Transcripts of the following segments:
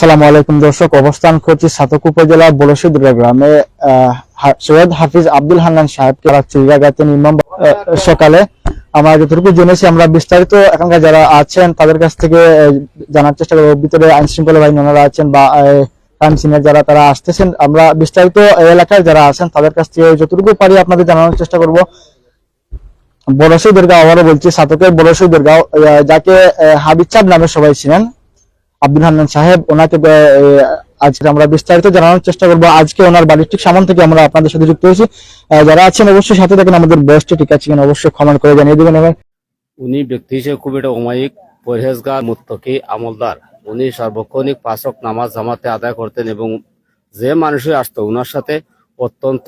আসসালামু আলাইকুম দর্শক অবস্থান করছি সাতক উপজেলার বলসিদুরা গ্রামে সৈয়দ হাফিজ আব্দুল হান্নান সাহেবকে তারা চিড়িয়াগাতে নির্মম সকালে। আমরা যতটুকু জেনেছি আমরা বিস্তারিত এখানকার যারা আছেন তাদের কাছ থেকে জানার চেষ্টা করব। ভিতরে আইন শৃঙ্খলা বাহিনী ওনারা আছেন বা ক্রাইম সিনের যারা তারা আসতেছেন। আমরা বিস্তারিত এলাকায় যারা আছেন তাদের কাছ থেকে যতটুকু পারি আপনাদের জানানোর চেষ্টা করব। বড়সই দরগাঁও আবারও বলছি সাতকের বড়সই দরগাঁও আহ, যাকে চাঁদ নামে সবাই ছিলেন আব্দুল হান্নান সাহেব, ওনাকে আজকে আমরা বিস্তারিত জানানোর চেষ্টা করব। আজকে ওনার বাড়ির ঠিক সামন থেকে আমরা আপনাদের সাথে যুক্ত হয়েছি। যারা আছেন অবশ্যই সাথে থাকেন, আমাদের বয়সটি ঠিক আছে কিনা অবশ্যই কমেন্ট করে জানিয়ে দেবেন এবং উনি ব্যক্তি হিসেবে খুব একটা অমায়িক, পরহেজগার, মুত্তকি, আমলদার। উনি সার্বক্ষণিক পাঁচক নামাজ জামাতে আদায় করতেন এবং যে মানুষই আসতো ওনার সাথে অত্যন্ত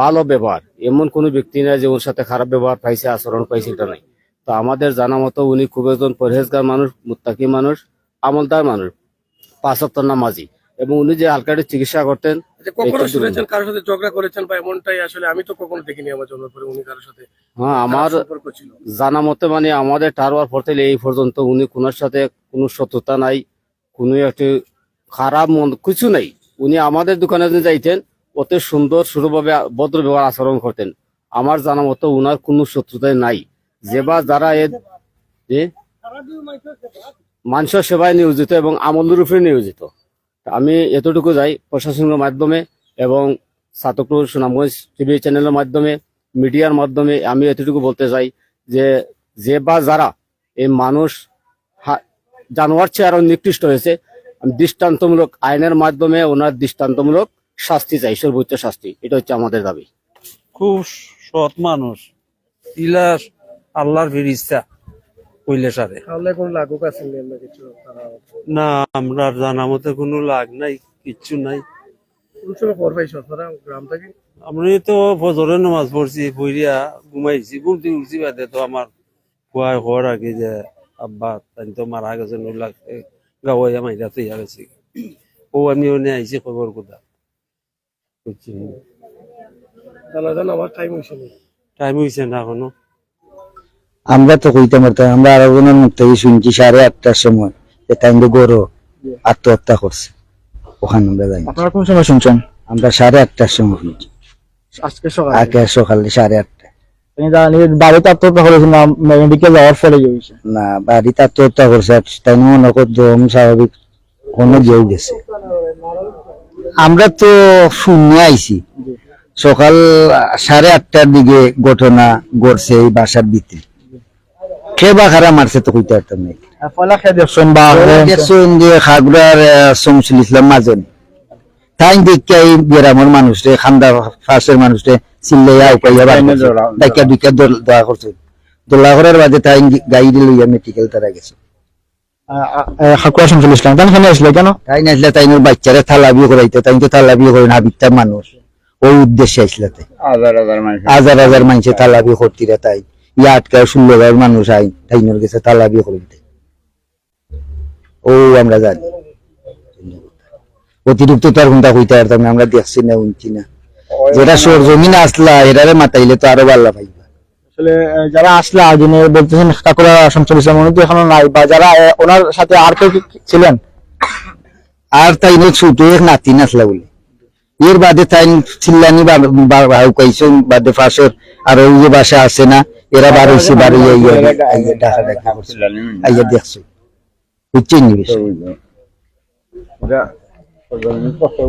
ভালো ব্যবহার। এমন কোনো ব্যক্তি নাই যে ওর সাথে খারাপ ব্যবহার পাইছে, আচরণ পাইছে, এটা নাই। তো আমাদের জানা মতো উনি খুব একজন পরহেজগার মানুষ, মুত্তাকি মানুষ। আমলদার মানুষ পাঁচক নামাজি এবং উনি যে হালকাটি চিকিৎসা করতেন যে কখনো শুনেছেন কারোর সাথে ঝগড়া করেছেন বা এমনটাই আসলে? আমি তো কখনো দেখিনি আমার জন্মের পরে উনি কারোর সাথে হ্যাঁ আমার জানা মতে মানে আমাদের টারওয়ার পর থেকে এই পর্যন্ত উনি কোনোর সাথে কোনো শত্রুতা নাই কোনো একটি খারাপ মন কিছু নাই। উনি আমাদের দোকানে যে যাইতেন অতি সুন্দর সুরভাবে ভদ্র ব্যবহার আচরণ করতেন। আমার জানা মতো উনার কোনো শত্রুতাই নাই। যে বা যারা এ মানুষের সেবায় নিয়োজিত এবং আমলের উপরে নিয়োজিত। আমি এতটুকু যাই প্রশাসনের মাধ্যমে এবং সাতকুর সুনামগঞ্জ টিভি চ্যানেলের মাধ্যমে, মিডিয়ার মাধ্যমে আমি এতটুকু বলতে চাই যে যে বা যারা এই মানুষ জানোয়ার চেয়ে আরও নিকৃষ্ট হয়েছে দৃষ্টান্তমূলক আইনের মাধ্যমে ওনার দৃষ্টান্তমূলক শাস্তি চাই, সর্বোচ্চ শাস্তি। এটা হচ্ছে আমাদের দাবি। খুব সৎ মানুষ। ইলাস আল্লাহর ফিরিস্তা কইলে সারে। তাহলে কোনো লাগুক আছেন না কিছু? না আমরা জানা মতে কোনো লাগ নাই কিচ্ছু নাই। আমি তো ফজরে নামাজ পড়ছি পড়িয়া ঘুমাইছি ঘুম থেকে উঠছি বাদে তো আমার খোয়ার হওয়ার আগে যে আব্বা তাই তো মারা গেছে নুলাক গাওয়াইয়া মাইরা তো ইয়া গেছে। ও আমি ওনে আইছি খবর কোথা? আমার হয়েছে টাইম হয়েছে না এখনও। আমরা তো কইতে পারতাম আমরা আরও জনের মুখ থেকে শুনছি সাড়ে আটটার সময় যে টাইম গরু আত্মহত্যা করছে। ওখানে আমরা যাই। আপনারা কোন সময় শুনছেন? আমরা সাড়ে আটটার সময় শুনছি। আজকে সকালে? আগে সকালে সাড়ে আটটা বাড়িতে আত্মহত্যা না মেডিকেল যাওয়ার ফলে হয়েছে? না বাড়িতে আত্মহত্যা করছে। তাই মনে কর দম স্বাভাবিক কোনো যেও গেছে। আমরা তো শূন্য আইছি। সকাল সাড়ে আটটার দিকে ঘটনা ঘটছে এই বাসার ভিতরে। কে বা খারা মারছে তো কইতে পারতাম দেখছেন বা দেখছেন যে খাগড়ার শমসুল ইসলাম মাজন। তাই দেখে এই গ্রামের মানুষরে খান্দা ফাঁসের মানুষরে চিল্লাইয়া উপাইয়া ডাইকা দুইকা দোয়া করছে। দোলা করার বাদে তাই গাড়ি লইয়া মেডিকেল তারা গেছে। হাকুয়া শামসুল ইসলাম কেন এখানে আসলে কেন? তাই না আসলে তাই বাচ্চারা থালা বিয়ে করাইতে তাই তো থালা বিয়ে করেন হাবিবটার মানুষ। ওই উদ্দেশ্যে আসলে তাই। হাজার হাজার মানুষে থালা বিয়ে করতিরা তাই। ইয়া আটকা ষোলো হাজার মানুষ আই গেছে থালা বিয়ে করিতে ও আমরা জানি। অতিরিক্ত তার কোনটা কইতে পারতাম না আমরা দেখছি না উনছি না। যেটা সর জমিন আসলা এটারে মাতাইলে তো আরও পাইবা। আসলে যারা আসলে বলতেছেন কাকুরা শামসুল ইসলাম উনি তো এখনও নাই বা যারা ওনার সাথে আর কেউ ছিলেন? আর তাই ছোট এক নাতি নাসলা বলে। এর বাদে তাই চিল্লানি হাউকাইছো বাদে ফাঁসর আর ওই যে বাসা আছে না এরা হইয়া ইয়া আইয়া ডাকা ডাকা করছে। আইয়া দেখছ। বুঝছেন নি বেশি?